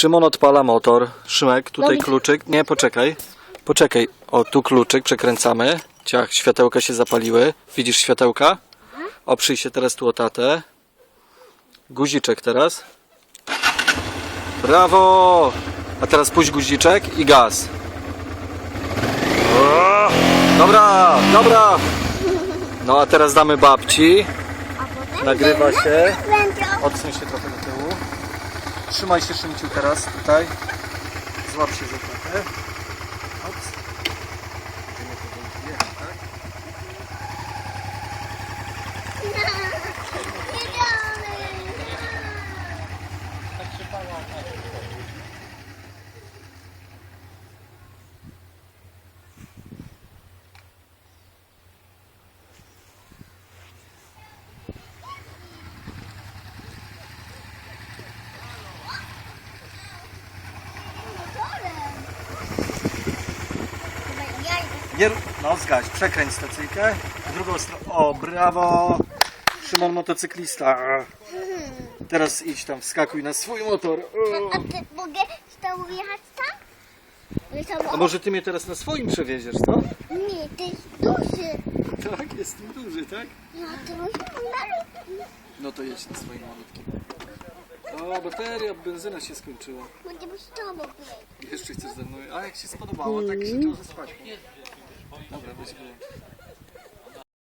Szymon odpala motor. Szymek, tutaj Dobry. kluczyk. Nie, poczekaj. Poczekaj. O, tu kluczyk, przekręcamy. Ciach, światełka się zapaliły. Widzisz światełka? Oprzyj się teraz tu o tatę. Guziczek teraz. Brawo! A teraz puść guziczek i gaz. O! Dobra, dobra. No a teraz damy babci. Nagrywa się. będzie Odsuń się trochę. Trzymaj się Szymciu teraz tutaj. Złap się za trochę. Ops. Jechać, Nie, no zgaś, przekręć stacyjkę. W drugą stronę. O, brawo! Szymon motocyklista. Teraz idź tam, wskakuj na swój motor. O. A ty mogę z tobą jechać tam? A może ty mnie teraz na swoim przewieziesz, co? Nie, ty jest duży. Tak, jestem duży, tak? Ja ty musisz malutki. No to jedź na swoim malutkim. O, bateria, benzyna się skończyła. Będziemy z tobą biegać. Jeszcze chcesz ze mną. A jak się spodobało, tak krzyczał, że spać. Dobra, bez problemu.